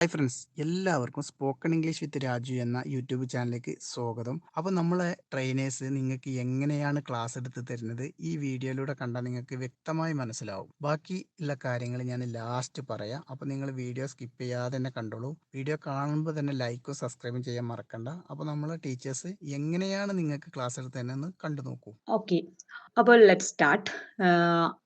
Hi friends എല്ലാവർക്കും spoken English with Raju എന്ന YouTube ചാനലിലേക്ക് സ്വാഗതം. അപ്പോൾ നമ്മളെ ട്രെയിനേഴ്സ് നിങ്ങൾക്ക് എങ്ങനെയാണ് ക്ലാസ് എടുത്ത് തരുന്നത്? ഈ വീഡിയോയിലൂടെ കണ്ടാൽ നിങ്ങൾക്ക് വ്യക്തമായി മനസ്സിലാവും. ബാക്കി ഉള്ള കാര്യങ്ങൾ ഞാൻ ലാസ്റ്റ് പറയാം. അപ്പോൾ നിങ്ങൾ വീഡിയോ സ്കിപ്പ് ചെയ്യാതെ തന്നെ കണ്ടോളൂ. വീഡിയോ കാണുമ്പോൾ തന്നെ ലൈക്കും സബ്സ്ക്രൈബും ചെയ്യാൻ മറക്കണ്ട. അപ്പോൾ നമ്മളെ ടീച്ചേഴ്സ് എങ്ങനെയാണ് നിങ്ങൾക്ക് ക്ലാസ് എടുത്ത് തരുന്നതെന്ന് കണ്ടു നോക്കൂ. ഓക്കെ അപ്പോൾ ലെറ്റ് സ്റ്റാർട്ട്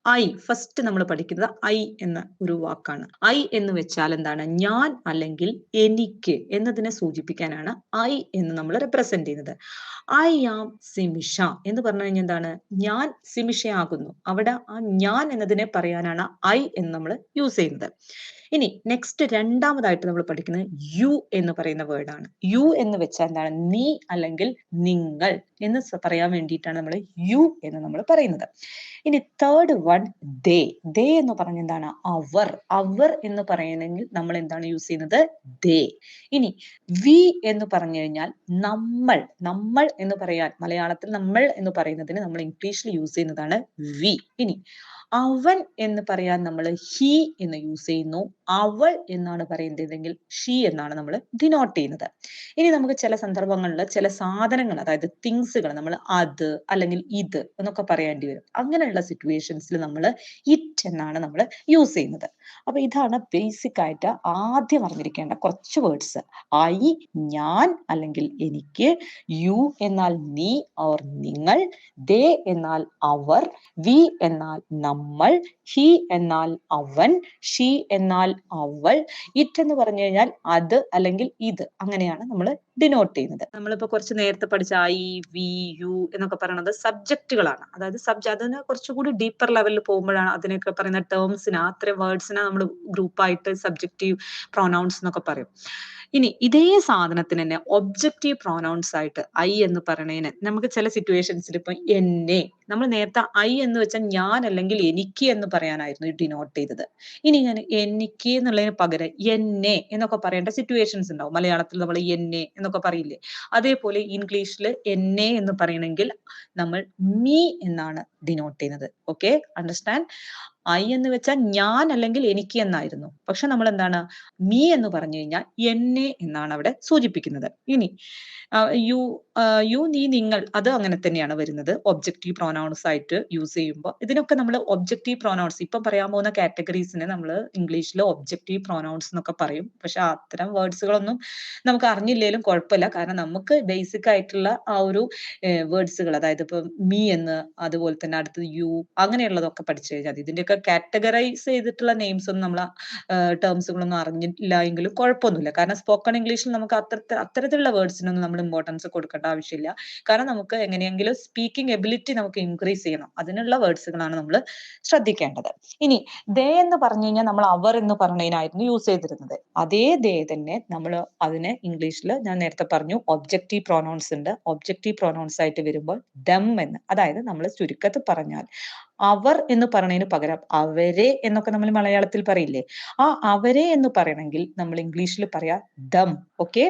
ഐ ഫസ്റ്റ് നമ്മൾ പഠിക്കുന്നത് ഐ എന്ന ഒരു വാക്കാണ്. ഐ എന്ന് വെച്ചാൽ എന്താണ്? ഞാൻ അല്ലെങ്കിൽ എനിക്ക് എന്നതിനെ സൂചിപ്പിക്കാനാണ് ഐ എന്ന് നമ്മൾ റെപ്രസെന്റ് ചെയ്യുന്നത്. ഐ ആം സിമിഷ എന്ന് പറഞ്ഞു കഴിഞ്ഞാൽ എന്താണ്? ഞാൻ സിമിഷയാകുന്നു അവിടെ ആ ഞാൻ എന്നതിനെ പറയാനാണ് ഐ എന്ന് നമ്മൾ യൂസ് ചെയ്യുന്നത്. ഇനി നെക്സ്റ്റ് രണ്ടാമതായിട്ട് നമ്മൾ പഠിക്കുന്നത് യു എന്ന് പറയുന്ന വേർഡാണ് യു എന്ന് വെച്ചാൽ എന്താണ്? നീ അല്ലെങ്കിൽ നിങ്ങൾ എന്ന് പറയാൻ വേണ്ടിയിട്ടാണ് നമ്മൾ യു എന്ന് നമ്മൾ പറയുന്നത്. ഇനി തേർഡ് വൺ ദേ ദേ എന്ന് പറഞ്ഞ എന്താണ് അവർ. അവർ എന്ന് പറയുന്നെങ്കിൽ നമ്മൾ എന്താണ് യൂസ് ചെയ്യുന്നത്? ദേ ഇനി വി എന്ന് പറഞ്ഞു കഴിഞ്ഞാൽ നമ്മൾ നമ്മൾ എന്ന് പറയാൻ മലയാളത്തിൽ നമ്മൾ എന്ന് പറയുന്നതിന് നമ്മൾ ഇംഗ്ലീഷിൽ യൂസ് ചെയ്യുന്നതാണ് വി ഇനി അവൻ എന്ന് പറയാൻ നമ്മൾ ഹി എന്ന് യൂസ് ചെയ്യുന്നു. അവൾ എന്നാണ് പറയുന്നതെങ്കിൽ ഷീ എന്നാണ് നമ്മൾ ഡിനോട്ട് ചെയ്യുന്നത്. ഇനി നമുക്ക് ചില സന്ദർഭങ്ങളിൽ ചില സാധനങ്ങൾ അതായത് തിങ്സുകൾ നമ്മൾ അത് അല്ലെങ്കിൽ ഇത് എന്നൊക്കെ പറയേണ്ടി വരും. അങ്ങനെയുള്ള സിറ്റുവേഷൻസിൽ നമ്മൾ എന്നാണ് നമ്മൾ യൂസ് ചെയ്യുന്നത്. അപ്പൊ ഇതാണ് ബേസിക് ആയിട്ട് ആദ്യം അറിഞ്ഞിരിക്കേണ്ട കുറച്ച് വേർഡ്സ് ഐ ഞാൻ അല്ലെങ്കിൽ എനിക്ക് യു എന്നാൽ നീ ഓർ നിങ്ങൾ ദേ എന്നാൽ അവർ വി എന്നാൽ നമ്മൾ ഹി എന്നാൽ അവൻ ഷീ എന്നാൽ അവൾ ഇറ്റ് എന്ന് പറഞ്ഞു കഴിഞ്ഞാൽ അത് അല്ലെങ്കിൽ ഇത് അങ്ങനെയാണ് നമ്മൾ ഡിനോട്ട് ചെയ്യുന്നത്. നമ്മളിപ്പോ കുറച്ച് നേരത്തെ പഠിച്ച ഐ വി യു എന്നൊക്കെ പറയുന്നത് സബ്ജക്റ്റുകളാണ് അതായത് സബ്ജ അതിന് കുറച്ചുകൂടി ഡീപ്പർ ലെവലിൽ പോകുമ്പോഴാണ് അതിനൊക്കെ പറയുന്ന ടേംസിന് അത്രയും വേർഡ്സിനെ നമ്മൾ ഗ്രൂപ്പായിട്ട് സബ്ജക്റ്റീവ് പ്രൊനൗൺസ് എന്നൊക്കെ പറയും. ഇനി ഇതേ സാധനത്തിന് തന്നെ ഒബ്ജക്റ്റീവ് പ്രൊനൗൺസ് ആയിട്ട് ഐ എന്ന് പറയണേന് നമുക്ക് ചില സിറ്റുവേഷൻസിൽ ഇപ്പൊ എന്നെ നമ്മൾ നേരത്തെ ഐ എന്ന് വെച്ചാൽ ഞാൻ അല്ലെങ്കിൽ എനിക്ക് എന്ന് പറയാനായിരുന്നു ഡിനോട്ട് ചെയ്തത്. ഇനി ഞാൻ എനിക്ക് എന്നുള്ളതിന് പകരം എന്നെ എന്നൊക്കെ പറയേണ്ട സിറ്റുവേഷൻസ് ഉണ്ടാവും. മലയാളത്തിൽ നമ്മൾ എന്നെ എന്നൊക്കെ പറയില്ലേ? അതേപോലെ ഇംഗ്ലീഷിൽ എന്നെ എന്ന് പറയണമെങ്കിൽ നമ്മൾ മീ എന്നാണ് ഡിനോട്ട് ചെയ്യുന്നത്. ഓക്കെ അണ്ടർസ്റ്റാൻഡ് ഐ എന്ന് വെച്ചാൽ ഞാൻ അല്ലെങ്കിൽ എനിക്ക് എന്നായിരുന്നു. പക്ഷെ നമ്മൾ എന്താണ് മീ എന്ന് പറഞ്ഞു കഴിഞ്ഞാൽ എന്നെ എന്നാണ് അവിടെ സൂചിപ്പിക്കുന്നത്. ഇനി യു യു നീ നിങ്ങൾ അത് അങ്ങനെ തന്നെയാണ് വരുന്നത്. ഒബ്ജക്റ്റീവ് പ്രൊനൗൺസ് ആയിട്ട് യൂസ് ചെയ്യുമ്പോൾ ഇതിനൊക്കെ നമ്മൾ ഒബ്ജക്റ്റീവ് പ്രൊനൗൺസ് ഇപ്പം പറയാൻ പോകുന്ന കാറ്റഗറീസിനെ നമ്മൾ ഇംഗ്ലീഷിൽ ഒബ്ജക്റ്റീവ് പ്രൊനൗൺസ് എന്നൊക്കെ പറയും. പക്ഷെ അത്തരം വേർഡ്സുകളൊന്നും നമുക്ക് അറിഞ്ഞില്ലേലും കുഴപ്പമില്ല. കാരണം നമുക്ക് ബേസിക് ആയിട്ടുള്ള ആ ഒരു വേർഡ്സുകൾ അതായത് ഇപ്പം മീ എന്ന് അതുപോലെ തന്നെ അടുത്തത് യു അങ്ങനെയുള്ളതൊക്കെ പഠിച്ചു കഴിഞ്ഞാൽ ഇതിന്റെയൊക്കെ കാറ്റഗറൈസ് ചെയ്തിട്ടുള്ള നെയിംസ് ഒന്നും നമ്മൾ ടേംസുകളൊന്നും അറിഞ്ഞില്ല എങ്കിലും കുഴപ്പമൊന്നുമില്ല. കാരണം സ്പോക്കൺ ഇംഗ്ലീഷിൽ നമുക്ക് അത്ര അത്തരത്തിലുള്ള വേർഡ്സിനൊന്നും നമ്മൾ ഇമ്പോർട്ടൻസ് കൊടുക്കേണ്ട ആവശ്യമില്ല. കാരണം നമുക്ക് എങ്ങനെയെങ്കിലും സ്പീക്കിംഗ് എബിലിറ്റി നമുക്ക് ഇൻക്രീസ് ചെയ്യണം. അതിനുള്ള വേർഡ്സുകളാണ് നമ്മൾ ശ്രദ്ധിക്കേണ്ടത്. ഇനി ദേ എന്ന് പറഞ്ഞു കഴിഞ്ഞാൽ നമ്മൾ അവർ എന്ന് പറഞ്ഞതിനായിരുന്നു യൂസ് ചെയ്തിരുന്നത്. അതേ ദേ തന്നെ നമ്മൾ അതിനെ ഇംഗ്ലീഷിൽ ഞാൻ നേരത്തെ പറഞ്ഞു ഒബ്ജക്റ്റീവ് പ്രൊനൗൺസ് ഉണ്ട്. ഒബ്ജക്റ്റീവ് പ്രൊനൗൺസ് ആയിട്ട് വരുമ്പോൾ ദം എന്ന്. അതായത് നമ്മൾ ചുരുക്കത്തിൽ പറഞ്ഞാൽ അവർ എന്ന് പറയുന്നതിന് പകരം അവരെ എന്നൊക്കെ നമ്മൾ മലയാളത്തിൽ പറയില്ലേ? ആ അവരെ എന്ന് പറയണമെങ്കിൽ നമ്മൾ ഇംഗ്ലീഷിൽ പറയാ them okay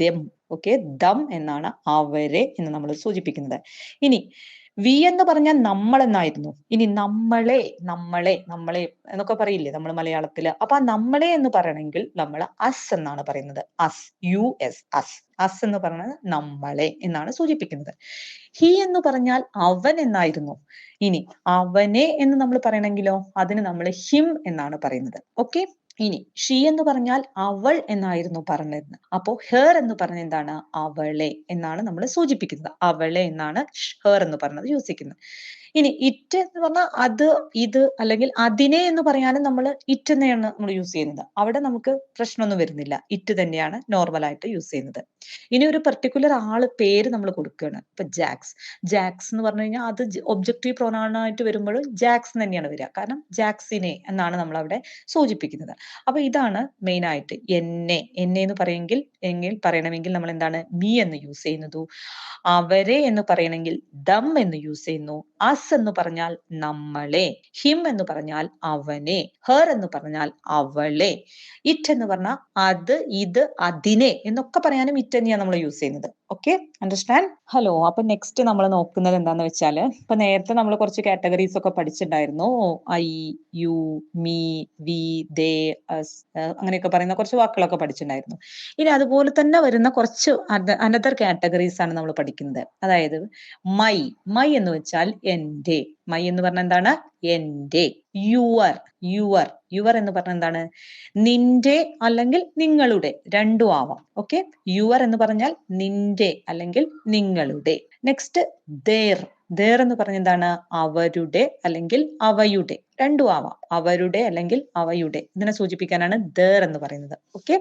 them okay them എന്നാണ് അവരെ എന്ന് നമ്മൾ സൂചിപ്പിക്കുന്നത്. ഇനി വി എന്ന് പറഞ്ഞാൽ നമ്മൾ എന്നായിരുന്നു ഇനി നമ്മളെ നമ്മളെ നമ്മളെ എന്നൊക്കെ പറയില്ലേ നമ്മൾ മലയാളത്തിൽ അപ്പൊ ആ നമ്മളെ എന്ന് പറയണമെങ്കിൽ നമ്മൾ അസ് എന്നാണ് പറയുന്നത്. Us U S us us എന്ന് പറയുന്നത് നമ്മളെ എന്നാണ് സൂചിപ്പിക്കുന്നത്. ഹി എന്ന് പറഞ്ഞാൽ അവൻ എന്നായിരുന്നു. ഇനി അവനെ എന്ന് നമ്മൾ പറയണമെങ്കിലോ അതിന് നമ്മൾ ഹിം എന്നാണ് പറയുന്നത്. ഓക്കെ ഇനി ഷീ എന്ന് പറഞ്ഞാൽ അവൾ എന്നായിരുന്നു പറഞ്ഞിരുന്നത്. അപ്പോ ഹെർ എന്ന് പറഞ്ഞ എന്താണ്? അവളെ എന്നാണ് നമ്മൾ സൂചിപ്പിക്കുന്നത്. അവളെ എന്നാണ് ഹെർ എന്ന് പറഞ്ഞത് യൂസ് ചെയ്യുന്നത് ഇനി ഇറ്റ് എന്ന് പറഞ്ഞാൽ അത് ഇത് അല്ലെങ്കിൽ അതിനെ എന്ന് പറയാനും നമ്മൾ ഇറ്റ് തന്നെയാണ് നമ്മൾ യൂസ് ചെയ്യുന്നത്. അവിടെ നമുക്ക് പ്രശ്നമൊന്നും വരുന്നില്ല. ഇറ്റ് തന്നെയാണ് നോർമൽ ആയിട്ട് യൂസ് ചെയ്യുന്നത്. ഇനി ഒരു പെർട്ടിക്കുലർ ആൾ പേര് നമ്മൾ കൊടുക്കുകയാണ്. ഇപ്പൊ ജാക്സ് ജാക്സ് എന്ന് പറഞ്ഞു കഴിഞ്ഞാൽ അത് ഒബ്ജക്റ്റീവ് പ്രോണാണായിട്ട് വരുമ്പോഴും ജാക്സ് തന്നെയാണ് വരിക. കാരണം ജാക്സിനെ എന്നാണ് നമ്മൾ അവിടെ സൂചിപ്പിക്കുന്നത്. അപ്പൊ ഇതാണ് മെയിൻ ആയിട്ട് എന്നെ. എന്നെ എന്ന് പറയെങ്കിൽ എങ്കിൽ പറയണമെങ്കിൽ നമ്മൾ എന്താണ് മീ എന്ന് യൂസ് ചെയ്യുന്നതു. അവരെ എന്ന് പറയണമെങ്കിൽ ദം എന്ന് യൂസ് ചെയ്യുന്നു. അസ് എന്ന് പറഞ്ഞാൽ നമ്മളെ ഹിം എന്ന് പറഞ്ഞാൽ അവനെ ഹർ എന്ന് പറഞ്ഞാൽ അവളെ ഇറ്റ് എന്ന് പറഞ്ഞാൽ അത് ഇത് അതിനെ എന്നൊക്കെ പറയാനും ഇറ്റ് തന്നെയാണ് നമ്മൾ യൂസ് ചെയ്യുന്നത്. ഓക്കെ അണ്ടർസ്റ്റാൻഡ് ഹലോ അപ്പൊ നെക്സ്റ്റ് നമ്മൾ നോക്കുന്നത് എന്താന്ന് വെച്ചാൽ ഇപ്പൊ നേരത്തെ നമ്മൾ കുറച്ച് കാറ്റഗറീസ് ഒക്കെ പഠിച്ചിട്ടുണ്ടായിരുന്നു I you me we they അങ്ങനെയൊക്കെ പറയുന്ന കുറച്ച് വാക്കുകളൊക്കെ പഠിച്ചിട്ടുണ്ടായിരുന്നു ഇനി അതുപോലെ തന്നെ വരുന്ന കുറച്ച് അനദർ കാറ്റഗറീസ് ആണ് നമ്മൾ പഠിക്കുന്നത്. അതായത് മൈ മൈ എന്ന് വെച്ചാൽ എന്റെ മൈ എന്ന് പറഞ്ഞ എന്താണ്? എന്റെ യുവർ യുവർ യുവർ എന്ന് പറഞ്ഞ എന്താണ്? നിന്റെ അല്ലെങ്കിൽ നിങ്ങളുടെ രണ്ടും ആവാം. ഓക്കെ യുവർ എന്ന് പറഞ്ഞാൽ നിന്റെ അല്ലെങ്കിൽ നിങ്ങളുടെ. നെക്സ്റ്റ് ദേർ ദേർ എന്ന് പറഞ്ഞ എന്താണ്? അവരുടെ അല്ലെങ്കിൽ അവയുടെ. രണ്ടും ആവാം അവരുടെ അല്ലെങ്കിൽ അവയുടെ. ഇതിനെ സൂചിപ്പിക്കാനാണ് ദർ എന്ന് പറയുന്നത്. ഓക്കെ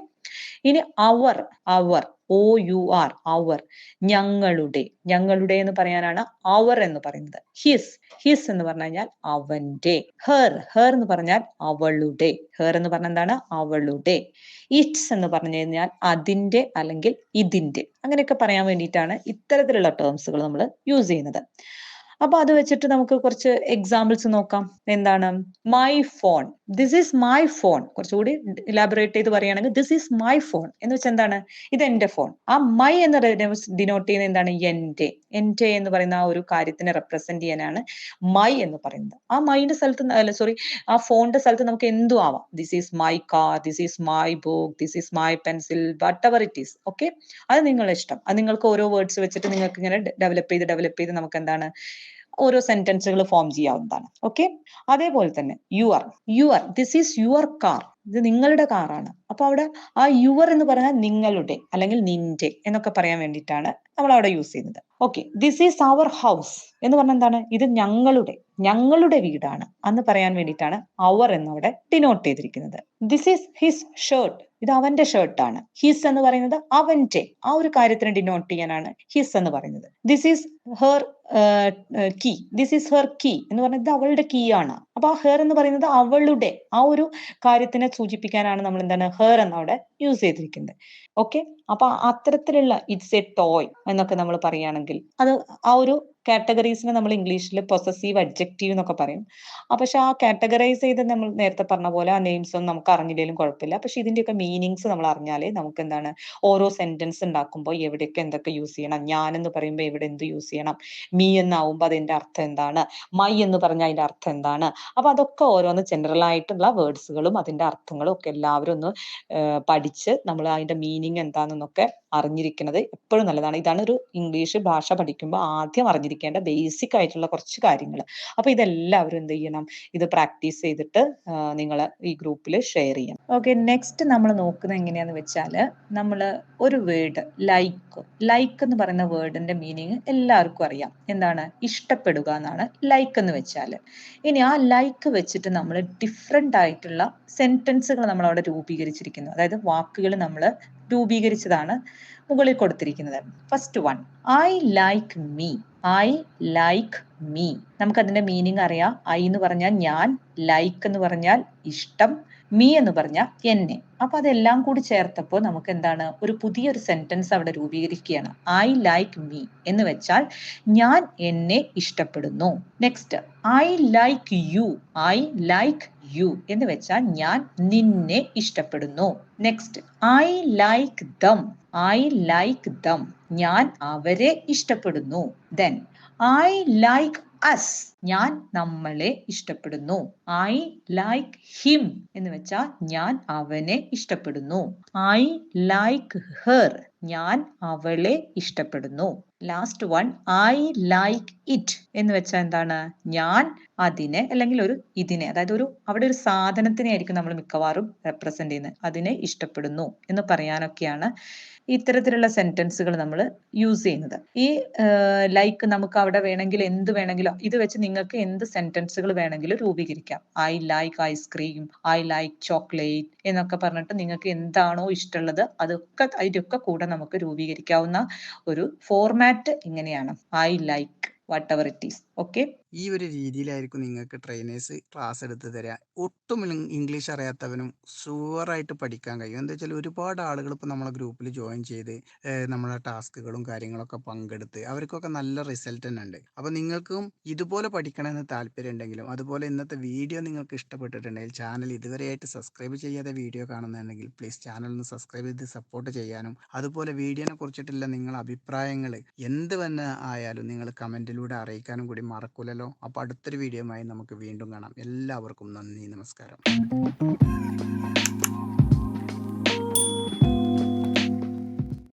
ഇനി our our O U R our ഞങ്ങളുടെ. ഞങ്ങളുടെ എന്ന് പറയാനാണ് അവർ എന്ന് പറയുന്നത്. ഹിസ് ഹിസ് എന്ന് പറഞ്ഞു കഴിഞ്ഞാൽ അവന്റെ ഹെർ ഹെർ എന്ന് പറഞ്ഞാൽ അവളുടെ. ഹെർ എന്ന് പറഞ്ഞ എന്താണ്? അവളുടെ. ഇറ്റ്സ് എന്ന് പറഞ്ഞു കഴിഞ്ഞാൽ അതിന്റെ അല്ലെങ്കിൽ ഇതിന്റെ അങ്ങനെയൊക്കെ പറയാൻ വേണ്ടിയിട്ടാണ് ഇത്തരത്തിലുള്ള ടേംസുകൾ നമ്മൾ യൂസ് ചെയ്യുന്നത്. അപ്പൊ അത് വെച്ചിട്ട് നമുക്ക് കുറച്ച് എക്സാമ്പിൾസ് നോക്കാം. എന്താണ്? My phone this is my phone കുറച്ചുകൂടി ഇലാബറേറ്റ് ചെയ്ത് പറയുകയാണെങ്കിൽ ദിസ് ഈസ് മൈ ഫോൺ എന്ന് വെച്ചാൽ എന്താണ്? ഇത് എന്റെ ഫോൺ ആ മൈ എന്ന് ഡിനോട്ട് ചെയ്യുന്ന എന്താണ്? എന്റെ എന്റെ എന്ന് പറയുന്ന ആ ഒരു കാര്യത്തിനെ റെപ്രസെന്റ് ചെയ്യാനാണ് മൈ എന്ന് പറയുന്നത്. ആ മൈന്റെ സ്ഥലത്ത് അല്ല സോറി ആ ഫോണിന്റെ സ്ഥലത്ത് നമുക്ക് എന്തും ആവാം. This is my car this is my book this is my pencil whatever it is okay അത് നിങ്ങളുടെ ഇഷ്ടം. അത് നിങ്ങൾക്ക് ഓരോ വേർഡ്സ് വെച്ചിട്ട് നിങ്ങൾക്ക് ഇങ്ങനെ ഡെവലപ്പ് ചെയ്ത് ഡെവലപ്പ് ചെയ്ത് നമുക്ക് എന്താണ്? ഓരോ സെന്റൻസുകൾ ഫോം ചെയ്യാവുന്നതാണ്. ഓക്കെ അതേപോലെ തന്നെ your your this is your car ഇത് നിങ്ങളുടെ കാറാണ് അപ്പൊ അവിടെ ആ യുവർ എന്ന് പറഞ്ഞാൽ നിങ്ങളുടെ അല്ലെങ്കിൽ നിന്റെ എന്നൊക്കെ പറയാൻ വേണ്ടിയിട്ടാണ് നമ്മൾ അവിടെ യൂസ് ചെയ്യുന്നത്. Okay this is our house എന്ന് പറഞ്ഞ എന്താണ്? ഇത് ഞങ്ങളുടെ ഞങ്ങളുടെ വീടാണ്. അന്ന് പറയാൻ വേണ്ടിയിട്ടാണ് അവർ എന്നവിടെ ഡിനോട്ട് ചെയ്തിരിക്കുന്നത്. ദിസ് ഈസ് ഹിസ് ഷർട്ട് ഇത് അവന്റെ ഷർട്ട് ആണ്. ഹിസ് എന്ന് പറയുന്നത് അവന്റെ ആ ഒരു കാര്യത്തിന് ഡിനോട്ട് ചെയ്യാനാണ് ഹിസ് എന്ന് പറയുന്നത്. This is her key this is her key എന്ന് പറയുന്നത് അവളുടെ കീ ആണ്. അപ്പൊ ആ ഹെർ എന്ന് പറയുന്നത് അവളുടെ ആ ഒരു കാര്യത്തിനെ സൂചിപ്പിക്കാനാണ് നമ്മൾ എന്താണ്? ഹെർ എന്നവിടെ യൂസ് ചെയ്തിരിക്കുന്നത്. ഓക്കെ അപ്പൊ അത്തരത്തിലുള്ള ഇറ്റ്സ് എ ടോയ് എന്നൊക്കെ നമ്മൾ പറയുകയാണെങ്കിൽ അത് ആ ഒരു കാറ്റഗറീസിനെ നമ്മൾ ഇംഗ്ലീഷിൽ പൊസസീവ് അഡ്ജക്റ്റീവ് എന്നൊക്കെ പറയും. അപ്പൊ പക്ഷെ ആ കാറ്റഗറൈസ് ചെയ്ത് നമ്മൾ നേരത്തെ പറഞ്ഞ പോലെ ആ നെയിംസ് ഒന്നും നമുക്ക് അറിഞ്ഞില്ലെങ്കിലും കുഴപ്പമില്ല. പക്ഷെ ഇതിന്റെയൊക്കെ മീനിങ്സ് നമ്മൾ അറിഞ്ഞാലേ നമുക്ക് എന്താണ് ഓരോ സെന്റൻസ് ഉണ്ടാക്കുമ്പോൾ എവിടെയൊക്കെ എന്തൊക്കെ യൂസ് ചെയ്യണം ഞാൻ എന്ന് പറയുമ്പോൾ എവിടെ എന്ത് യൂസ് ചെയ്യണം മീ എന്നാവുമ്പോൾ അതിന്റെ അർത്ഥം എന്താണ് മൈ എന്ന് പറഞ്ഞാൽ അതിന്റെ അർത്ഥം എന്താണ്. അപ്പൊ അതൊക്കെ ഓരോന്ന് ജനറൽ ആയിട്ടുള്ള വേർഡ്സുകളും അതിന്റെ അർത്ഥങ്ങളും ഒക്കെ എല്ലാവരും ഒന്ന് പഠിച്ച് നമ്മൾ അതിന്റെ മീനിങ് എന്താണെന്നൊക്കെ അറിഞ്ഞിരിക്കുന്നത് എപ്പോഴും നല്ലതാണ്. ഇതാണ് ഒരു ഇംഗ്ലീഷ് ഭാഷ പഠിക്കുമ്പോൾ ആദ്യം അറിഞ്ഞിരിക്കേണ്ട ബേസിക് ആയിട്ടുള്ള കുറച്ച് കാര്യങ്ങൾ അപ്പൊ ഇതെല്ലാവരും എന്ത് ചെയ്യണം? ഇത് പ്രാക്ടീസ് ചെയ്തിട്ട് നിങ്ങൾ ഈ ഗ്രൂപ്പിൽ ഷെയർ ചെയ്യണം. ഓക്കെ നെക്സ്റ്റ് നമ്മൾ നോക്കുന്നത് എങ്ങനെയാന്ന് വെച്ചാൽ നമ്മൾ ഒരു വേർഡ് ലൈക്ക് ലൈക്ക് എന്ന് പറയുന്ന വേർഡിന്റെ മീനിങ് എല്ലാവർക്കും അറിയാം. എന്താണ്? ഇഷ്ടപ്പെടുക എന്നാണ് ലൈക്ക് എന്ന് വെച്ചാൽ ഇനി ആ ലൈക്ക് വെച്ചിട്ട് നമ്മൾ ഡിഫറെന്റ് ആയിട്ടുള്ള സെന്റൻസുകൾ നമ്മൾ അവിടെ രൂപീകരിച്ചിരിക്കുന്നു. അതായത് വാക്കുകൾ നമ്മൾ രൂപീകരിച്ചതാണ്. മുകളിൽ കൊടുത്തിരിക്കുന്നത്. First one I like me I like me നമുക്ക് അതിന്റെ മീനിങ് അറിയാം. ഐ എന്ന് പറഞ്ഞാൽ ഞാൻ ലൈക്ക് എന്ന് പറഞ്ഞാൽ ഇഷ്ടം. മീ എന്ന് പറഞ്ഞ എന്നെ. അപ്പൊ അതെല്ലാം കൂടി ചേർത്തപ്പോൾ നമുക്ക് എന്താണ് ഒരു പുതിയൊരു സെന്റൻസ് അവിടെ രൂപീകരിക്കുകയാണ്. ഐ ലൈക്ക് മീ എന്ന് വെച്ചാൽ ഞാൻ എന്നെ ഇഷ്ടപ്പെടുന്നു. Next I like you I like you എന്ന് വെച്ചാൽ ഞാൻ നിന്നെ ഇഷ്ടപ്പെടുന്നു. Next I like them I like them ഞാൻ അവരെ ഇഷ്ടപ്പെടുന്നു. ദെൻ ഐ ലൈക്ക് അസ് ഞാൻ നമ്മളെ ഇഷ്ടപ്പെടുന്നു. ഐ ലൈക്ക് ഹിം എന്ന് വെച്ചാൽ ഞാൻ അവനെ ഇഷ്ടപ്പെടുന്നു. ഐ ലൈക്ക് ഹെർ ഞാൻ അവളെ ഇഷ്ടപ്പെടുന്നു. Last one I like it എന്ന് വെച്ചാൽ എന്താണ്? ഞാൻ അതിനെ അല്ലെങ്കിൽ ഒരു ഇതിനെ അതായത് ഒരു അവിടെ ഒരു സാധനത്തിനെ ആയിരിക്കും നമ്മൾ മിക്കവാറും റെപ്രസെന്റ് ചെയ്യുന്നത്. അതിനെ ഇഷ്ടപ്പെടുന്നു എന്ന് പറയാനൊക്കെയാണ് ഇത്തരത്തിലുള്ള സെന്റൻസുകൾ നമ്മൾ യൂസ് ചെയ്യുന്നത്. ഈ ലൈക്ക് നമുക്ക് അവിടെ വേണമെങ്കിൽ എന്ത് വേണമെങ്കിലും ഇത് വെച്ച് നിങ്ങൾക്ക് എന്ത് സെന്റൻസുകൾ വേണമെങ്കിലും രൂപീകരിക്കാം. I like ice cream I like chocolate എന്നൊക്കെ പറഞ്ഞിട്ട് നിങ്ങൾക്ക് എന്താണോ ഇഷ്ടമുള്ളത് അതൊക്കെ അതിന്റെയൊക്കെ കൂടെ നമുക്ക് രൂപീകരിക്കാവുന്ന ഒരു ഫോർമാറ്റ് ഇങ്ങനെയാണ്. I like whatever it is okay ഈ ഒരു രീതിയിലായിരിക്കും നിങ്ങൾക്ക് ട്രെയിനേഴ്സ് ക്ലാസ് എടുത്ത് തരിക ഒട്ടും ഇംഗ്ലീഷ് അറിയാത്തവനും ഷുവറായിട്ട് പഠിക്കാൻ കഴിയും. എന്താ വെച്ചാൽ ഒരുപാട് ആളുകൾ ഇപ്പോൾ നമ്മളെ ഗ്രൂപ്പിൽ ജോയിൻ ചെയ്ത് നമ്മളെ ടാസ്കുകളും കാര്യങ്ങളൊക്കെ പങ്കെടുത്ത് അവർക്കൊക്കെ നല്ല റിസൾട്ട് തന്നെ ഉണ്ട്. അപ്പോൾ നിങ്ങൾക്കും ഇതുപോലെ പഠിക്കണമെന്ന് താല്പര്യം ഉണ്ടെങ്കിലും അതുപോലെ ഇന്നത്തെ വീഡിയോ നിങ്ങൾക്ക് ഇഷ്ടപ്പെട്ടിട്ടുണ്ടെങ്കിൽ ചാനൽ ഇതുവരെയായിട്ട് സബ്സ്ക്രൈബ് ചെയ്യാതെ വീഡിയോ കാണുന്നുണ്ടെങ്കിൽ പ്ലീസ് ചാനൽ ഒന്ന് സബ്സ്ക്രൈബ് ചെയ്ത് സപ്പോർട്ട് ചെയ്യാനും അതുപോലെ വീഡിയോനെ കുറിച്ചിട്ടുള്ള നിങ്ങളുടെ അഭിപ്രായങ്ങൾ എന്ത് തന്നെ ആയാലും നിങ്ങൾ കമന്റിലൂടെ അറിയിക്കാനും കൂടി മറക്കൂലല്ലോ. അപ്പോൾ അടുത്തൊരു വീഡിയോയുമായി നമുക്ക് വീണ്ടും കാണാം. എല്ലാവർക്കും നന്ദി. നമസ്കാരം.